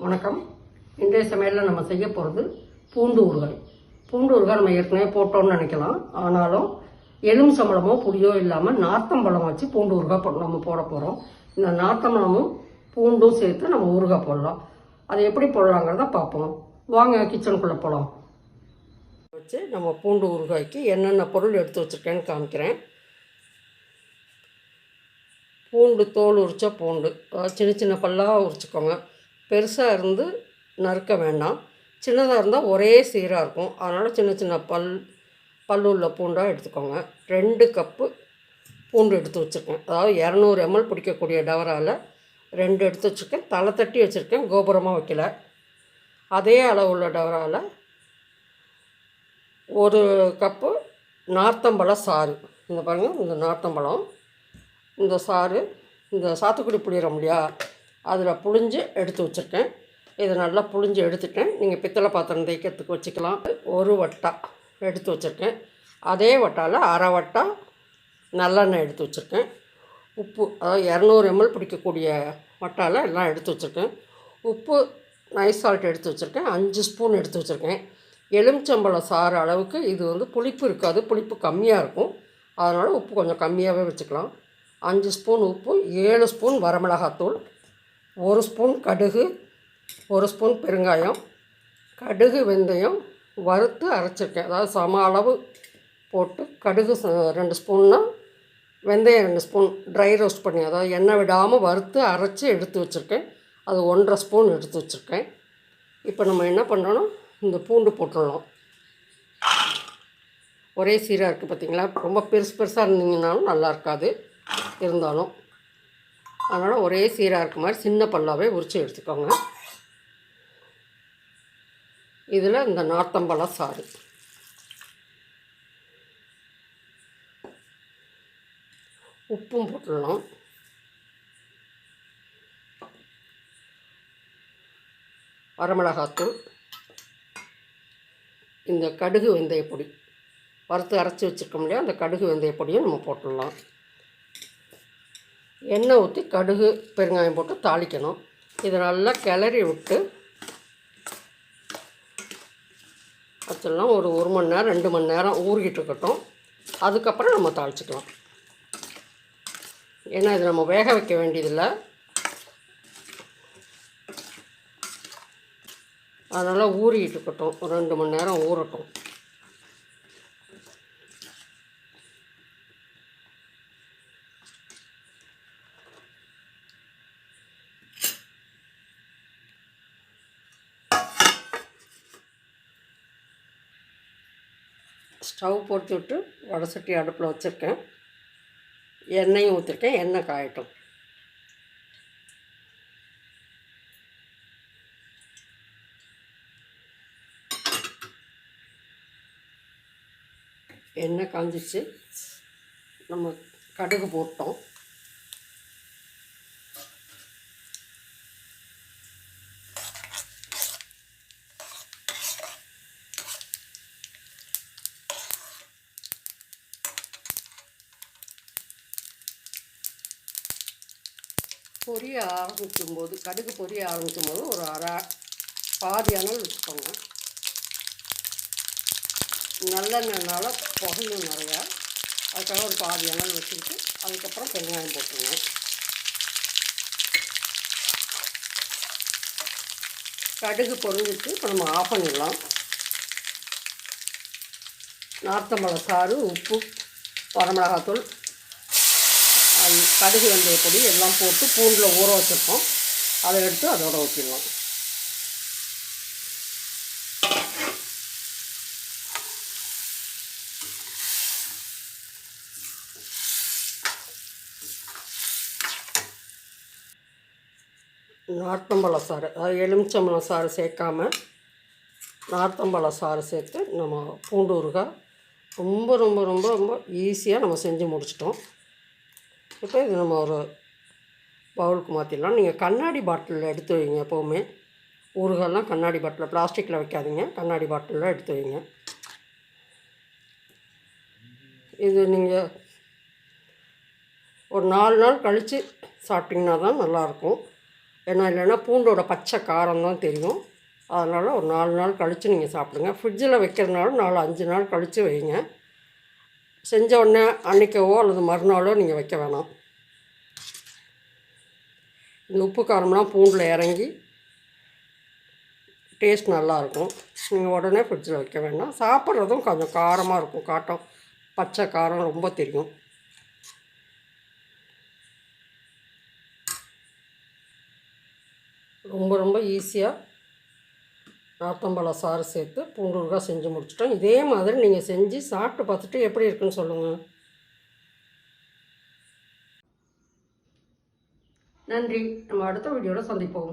வணக்கம். இன்றைய சமையலில் நம்ம செய்ய போகிறது பூண்டு ஊறுகாய். பூண்டு ஊறுகாய் நம்ம ஏற்கனவே போட்டோம்னு நினைக்கலாம். ஆனாலும் எலும் சம்பளமோ புளியோ இல்லாமல் நார்த்தம்பழம் வச்சு பூண்டு ஊறுகாய் நம்ம போட போகிறோம் இந்த நார்த்தம்பழமும் பூண்டும் சேர்த்து நம்ம ஊறுகாய் போடலாம். அதை எப்படி போடலாங்கிறத பார்ப்போம். வாங்க கிச்சனுக்குள்ளே போகலாம் வச்சு நம்ம பூண்டு ஊறுகாய்க்கு என்னென்ன பொருள் எடுத்து வச்சுருக்கேன்னு காமிக்கிறேன். பூண்டு தோல் உரித்தா பூண்டு. சின்ன சின்ன பல்லாக உரிச்சுக்கோங்க. பெருசாக இருந்து நறுக்க வேண்டாம். சின்னதாக இருந்தால் ஒரே சீராக இருக்கும். அதனால் சின்ன சின்ன பல் பல்லுள்ள பூண்டாக எடுத்துக்கோங்க. ரெண்டு கப்பு பூண்டு எடுத்து வச்சுருக்கேன். அதாவது இரநூறு எம்எல் பிடிக்கக்கூடிய டவரால் ரெண்டு எடுத்து வச்சுருக்கேன். தலை தட்டி வச்சுருக்கேன். கோபுரமாக வைக்கல. அதே அளவுள்ள டவரால் ஒரு கப்பு நார்த்தம்பழ சாறு. இந்த பாருங்கள் இந்த நார்த்தம்பழம் இந்த சாறு இந்த சாத்துக்குடி புளியறோம் இல்லையா? அதில் புழிஞ்சு எடுத்து வச்சுருக்கேன். இதை நல்லா புழிஞ்சு எடுத்துட்டேன். நீங்கள் பித்தளை பாத்திரம் தேய்க்கிறதுக்கு வச்சுக்கலாம். ஒரு வட்டா எடுத்து வச்சுருக்கேன். அதே வட்டாவில் அரை வட்டா நல்லெண்ணெய் எடுத்து வச்சுருக்கேன். உப்பு அதாவது இரநூறு எம்எல் பிடிக்கக்கூடிய வட்டாவில் எல்லாம் எடுத்து வச்சுருக்கேன். உப்பு நைஸ் சால்ட் எடுத்து வச்சுருக்கேன். அஞ்சு ஸ்பூன் எடுத்து வச்சுருக்கேன். எலுமிச்சம்பழம் சாறு அளவுக்கு இது வந்து புளிப்பு இருக்காது. புளிப்பு கம்மியாக இருக்கும். அதனால் உப்பு கொஞ்சம் கம்மியாகவே வச்சுக்கலாம். அஞ்சு ஸ்பூன் உப்பு ஏழு ஸ்பூன் வரமிளகாத்தூள். ஒரு ஸ்பூன் கடுகு ஒரு ஸ்பூன் பெருங்காயம் கடுகு வெந்தயம் வறுத்து அரைச்சிருக்கேன். அதாவது சம அளவு போட்டு கடுகு ரெண்டு ஸ்பூன்னா வெந்தயம் ரெண்டு ஸ்பூன் ட்ரை ரோஸ்ட் பண்ணி அதாவது எண்ணெய் விடாமல் வறுத்து அரைச்சி எடுத்து வச்சுருக்கேன். அது ஒன்றரை ஸ்பூன் எடுத்து வச்சுருக்கேன். இப்போ நம்ம என்ன பண்ணணும்? இந்த பூண்டு போட்டுடலாம் ஒரே சீராக இருக்குது பார்த்திங்களா ரொம்ப பெருசு பெருசாக இருந்தீங்கனாலும் நல்லா இருக்காது. இருந்தாலும் அதனால் ஒரே சீராக இருக்க மாதிரி சின்ன பல்லாவே உரித்து எடுத்துக்கோங்க. இதில் இந்த நார்த்தம்பழ சாறு. உப்பும் போட்டுடலாம். வரமிளகாத்தூள். இந்த கடுகு வெந்தய பொடி வறுத்து அரைச்சி வச்சுருக்கோம் இல்லையா அந்த கடுகு வெந்தய பொடியும் நம்ம போட்டுடலாம். எண்ணெய் ஊற்றி கடுகு பெருங்காயம் போட்டு தாளிக்கணும். இதை நல்லா கிளறி விட்டு வச்சிடலாம் ஒரு ஒரு மணி நேரம் ரெண்டு மணி நேரம் ஊறிக்கிட்டு இருக்கட்டும். அதுக்கப்புறம் நம்ம தாளிச்சுக்கலாம். ஏன்னா இது நம்ம வேக வைக்க வேண்டியதில்லை. அதனால் ஊறிக்கிட்டு இருக்கட்டும். ஒரு ரெண்டு மணி நேரம் ஊறட்டும். ஸ்டவ் போட்டு விட்டு வடை சட்டி அடுப்பில் வச்சுருக்கேன். எண்ணெயும் ஊற்றிருக்கேன். எண்ணெய் காயட்டும். எண்ணெய் காஞ்சிச்சு நம்ம கடுகு போட்டோம். பொரிய ஆரம்பிக்கும் போது கடுகு பொரிய ஆரம்பிக்கும் போது ஒரு அரை பாதி அளவு வச்சுக்கோங்க. நல்லெண்ணெய்னால புகையும் நிறையா. அதுக்காக ஒரு பாதி அளவு வச்சுக்கிட்டு அதுக்கப்புறம் பெருங்காயம் போட்டுருங்க கடுகு பொறிஞ்சிட்டு இப்போ நம்ம ஆஃப் பண்ணிடலாம். நார்த்தம்பழ சாறு உப்பு வரமிளகாத்தூள் கடுகு வெந்தய பொடி எல்லாம் போட்டு பூண்டில் ஊற வச்சுருக்கோம். அதை எடுத்து அதோட ஊற்றிடலாம் நார்த்தம்பழ சாறு அதாவது எலுமிச்சம்பழம் சாறு சேர்க்காம நார்த்தம்பழ சாறு சேர்த்து நம்ம பூண்டு ஊறுகாய் ரொம்ப ரொம்ப ரொம்ப ரொம்ப ஈஸியாக நம்ம செஞ்சு முடிச்சிட்டோம். இப்போ இது நம்ம ஒரு பவுலுக்கு மாற்றிடலாம் நீங்கள் கண்ணாடி பாட்டிலில் எடுத்து வைங்க எப்போவுமே. ஊறுகாய்லாம் கண்ணாடி பாட்டில் பிளாஸ்டிக்கில் வைக்காதீங்க. கண்ணாடி பாட்டிலில் எடுத்து வைங்க. இது நீங்கள் ஒரு நாலு நாள் கழித்து சாப்பிட்டிங்கன்னா தான் நல்லாயிருக்கும். ஏன்னா இல்லைன்னா பூண்டோட பச்சை காரம் தான் தெரியும். அதனால் ஒரு நாலு நாள் கழித்து நீங்கள் சாப்பிடுங்க. ஃப்ரிட்ஜில் வைக்கிறதுனால நாலு அஞ்சு நாள் கழித்து வைங்க. செஞ்ச உடனே அன்றைக்கவோ அல்லது மறுநாளோ நீங்கள் வைக்க வேணாம். இந்த உப்பு காரம்லாம் பூண்டில் இறங்கி டேஸ்ட் நல்லாயிருக்கும் நீங்கள் உடனே ஃப்ரிட்ஜில் வைக்க வேண்டாம் சாப்பிட்றதும் கொஞ்சம் காரமாக இருக்கும். காட்டம் பச்சை காரம் ரொம்ப தெரியும். ரொம்ப ரொம்ப ஈஸியாக நார்த்தம்பழ சாறு சேர்த்து பூண்டு ஊறுகாய் செஞ்சு முடிச்சிட்டோம். இதே மாதிரி நீங்கள் செஞ்சு சாப்பிட்டு பார்த்துட்டு எப்படி இருக்குன்னு சொல்லுங்கள் நன்றி. நம்ம அடுத்த வீடியோவில் சந்திப்போம்.